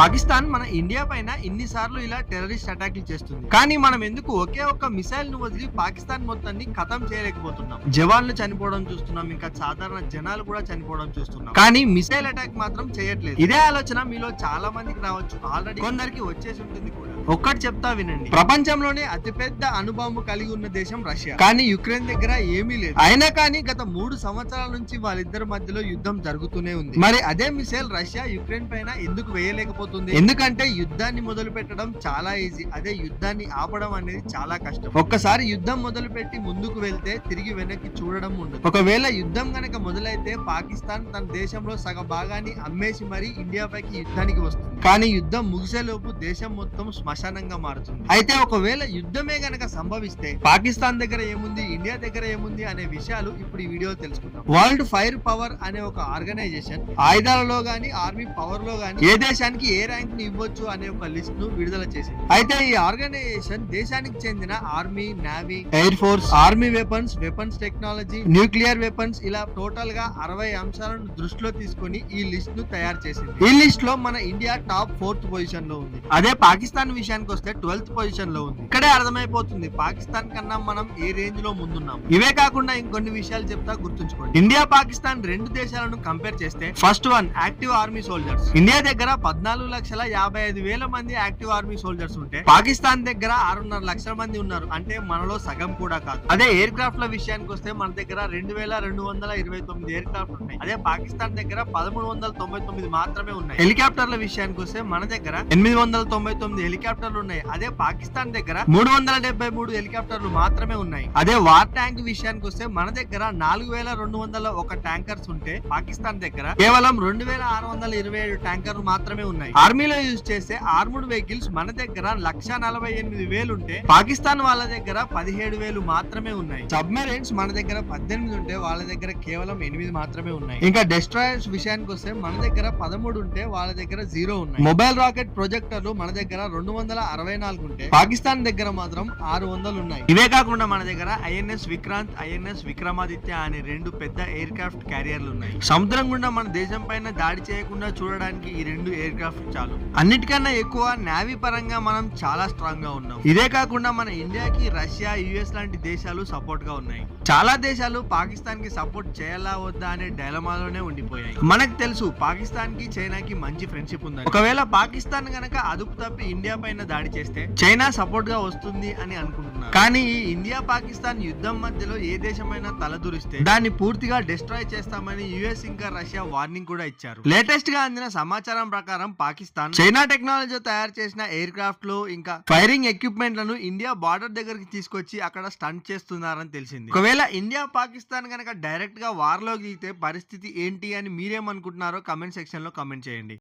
పాకిస్తాన్ మన ఇండియా పైన ఇన్ని సార్లు ఇలా టెర్రరిస్ట్ అటాక్లు చేస్తుంది. కానీ మనం ఎందుకు ఒకే ఒక్క మిసైల్ను వదిలి పాకిస్తాన్ మొత్తాన్ని ఖతం చేయలేకపోతున్నాం? జవాన్లు చనిపోవడం చూస్తున్నాం ఇంకా సాధారణ జనాలు కూడా చనిపోవడం చూస్తున్నాం. కానీ మిసైల్ అటాక్ మాత్రం చేయట్లేదు. ఇదే ఆలోచన మీలో చాలా మందికి రావచ్చు. ఆల్రెడీ కొందరికి వచ్చేసి ఉంటుంది కూడా. ఒక్కటి చెప్తా వినండి. ప్రపంచంలోనే అతిపెద్ద అణుబాంబు కలిగి ఉన్న దేశం రష్యా. కానీ యుక్రెయిన్ దగ్గర ఏమీ లేదు. అయినా కానీ గత మూడు సంవత్సరాల నుంచి వాళ్ళిద్దరి మధ్యలో యుద్ధం జరుగుతూనే ఉంది. మరి అదే మిసైల్ రష్యా యుక్రెయిన్ పైన ఎందుకు వేయలేకపోతుంది? ఎందుకంటే యుద్ధాన్ని మొదలు పెట్టడం చాలా ఈజీ. అదే యుద్ధాన్ని ఆపడం అనేది చాలా కష్టం. ఒక్కసారి యుద్ధం మొదలు పెట్టి ముందుకు వెళ్తే తిరిగి వెనక్కి చూడడం ఉండదు. ఒకవేళ యుద్ధం గనక మొదలైతే పాకిస్తాన్ తన దేశంలో సగ భాగాన్ని అమ్మేసి మరీ ఇండియా పైకి యుద్ధానికి వస్తుంది. కానీ యుద్ధం ముగిసేలోపు దేశం మొత్తం శ్మశానంగా మారుతుంది. అయితే ఒకవేళ యుద్ధమే గనక సంభవిస్తే పాకిస్తాన్ దగ్గర ఏముంది ఇండియా దగ్గర ఏముంది అనే విషయాలు ఇప్పుడు ఈ వీడియో తెలుసుకుందాం. వరల్డ్ ఫైర్ పవర్ అనే ఒక ఆర్గనైజేషన్ ఆయుధాలలో గాని ఆర్మీ పవర్లో గాని ఏ దేశానికి ఏ ర్యాంక్ని ఇవ్వచ్చు అనే ఒక లిస్ట్ను విడుదల చేసింది. అయితే ఈ ఆర్గనైజేషన్ దేశానికి చెందిన army navy air force army weapons weapons technology nuclear weapons ఇలా టోటల్గా అరవై అంశాలను దృష్టిలో తీసుకొని ఈ లిస్ట్ను తయారు చేసింది. ఈ లిస్ట్లో మన ఇండియా టాప్ ఫోర్త్ పొజిషన్లో ఉంది. అదే పాకిస్తాన్ విషయానికి వస్తే ట్వెల్త్ పొజిషన్లో ఉంది. ఇక్కడే అర్థమైపోతుంది. పాకిస్తాన్ కన్నా మనం ఏ రేంజ్లో ముందున్నాం ఇవే కాకుండా ఇంకొన్ని విషయాలు చెప్తా గుర్తుంచుకోండి. ఇండియా పాకిస్తాన్ రెండు దేశాలను కంపేర్ చేస్తే first one active army soldiers. India దగ్గర పద్నాలుగు లక్షల యాభై ఐదు వేల మంది యాక్టివ్ ఆర్మీ సోల్జర్స్ ఉంటే పాకిస్తాన్ దగ్గర ఆరున్నర లక్షల మంది ఉన్నారు. అంటే మనలో సగం కూడా కాదు. అదే ఎయిర్ క్రాఫ్ట్ ల విషయానికి వస్తే మన దగ్గర రెండు వేల రెండు వందల ఇరవై తొమ్మిది ఎయిర్ క్రాఫ్ట్ ఉన్నాయి. అదే పాకిస్తాన్ దగ్గర పదమూడు వందల తొంభై తొమ్మిది మాత్రమే ఉన్నాయి. హెలికాప్టర్ల విషయానికి వస్తే మన దగ్గర ఎనిమిది వందల తొంభై తొమ్మిది హెలికాప్టర్లు ఉన్నాయి. అదే పాకిస్తాన్ దగ్గర మూడు వందల డెబ్బై మూడు హెలికాప్టర్లు మాత్రమే ఉన్నాయి. అదే వార్ ట్యాంక్ విషయానికి వస్తే మన దగ్గర నాలుగు వేల రెండు వందల ఒక ట్యాంకర్స్ ఉంటే పాకిస్తాన్ దగ్గర కేవలం రెండు వేల ఆరు వందల ఇరవై ఏడు ట్యాంకర్లు మాత్రమే ఉన్నాయి. ఆర్మీలో యూజ్ చేసే ఆర్ముడ్ వెహికల్స్ మన దగ్గర లక్ష నలభై ఎనిమిది వేలు ఉంటే పాకిస్తాన్ వాళ్ళ దగ్గర పదిహేడు వేలు మాత్రమే ఉన్నాయి. సబ్మెరైన్స్ మన దగ్గర పద్దెనిమిది ఉంటే వాళ్ళ దగ్గర కేవలం ఎనిమిది మాత్రమే ఉన్నాయి. ఇంకా డెస్ట్రాయర్స్ విషయానికి వస్తే మన దగ్గర పదమూడు ఉంటే వాళ్ళ దగ్గర జీరో ఉన్నాయి మొబైల్ రాకెట్ ప్రొజెక్టర్లు మన దగ్గర రెండు వందల అరవై నాలుగు ఉంటే పాకిస్తాన్ దగ్గర మాత్రం ఆరు వందలు ఉన్నాయి. ఇవే కాకుండా మన దగ్గర ఐఎన్ఎస్ విక్రాంత్ ఐఎన్ఎస్ విక్రమాదిత్య అనే రెండు పెద్ద ఎయిర్ క్రాఫ్ట్ క్యారియర్లు ఉన్నాయి. సముద్రం గుండా మన దేశం పైన దాడి చేయకుండా చూడడానికి ఈ రెండు ఎయిర్ క్రాఫ్ట్ చాలు. అన్నిటికన్నా ఎక్కువ నావీ పరంగా మనం చాలా స్ట్రాంగ్గా ఉన్నాం. ఇదే కాకుండా మన ఇండియాకి రష్యా యుఎస్ లాంటి దేశాలు సపోర్ట్గా ఉన్నాయి. చాలా దేశాలు పాకిస్తాన్కి సపోర్ట్ చేయాలా వద్దా అనే డైలమాలోనే ఉండిపోయాయి. మనకు తెలుసు పాకిస్తాన్కి చైనాకి మంచి ఫ్రెండ్షిప్ ఉంది ఒకవేళ పాకిస్తాన్ గనక అదుపు తప్పి ఇండియా పైన దాడి చేస్తే చైనా సపోర్ట్గా వస్తుంది అని అనుకుంటున్నారు. కానీ ఈ ఇండియా పాకిస్తాన్ యుద్ధం మధ్యలో ఏ దేశమైనా తలదూరిస్తే దాన్ని పూర్తిగా డిస్ట్రాయ్ చేస్తామని యుఎస్ ఇంకా రష్యా వార్నింగ్ కూడా ఇచ్చారు. లేటెస్ట్గా అందిన సమాచారం ప్రకారం పాకిస్తాన్ చైనా టెక్నాలజీ తయారు చేసిన ఎయిర్ క్రాఫ్ట్లో ఇంకా ఫైరింగ్ ఎక్విప్మెంట్లను ఇండియా బార్డర్ దగ్గరికి తీసుకొచ్చి అక్కడ స్టంట్ చేస్తున్నారని తెలిసింది. ఒకవేళ ఇండియా పాకిస్తాన్ గనక డైరెక్ట్గా వార్ దిగితే పరిస్థితి ఏంటి అని మీరేమనుకుంటున్నారో కమెంట్ సెక్షన్లో కమెంట్ చేయండి.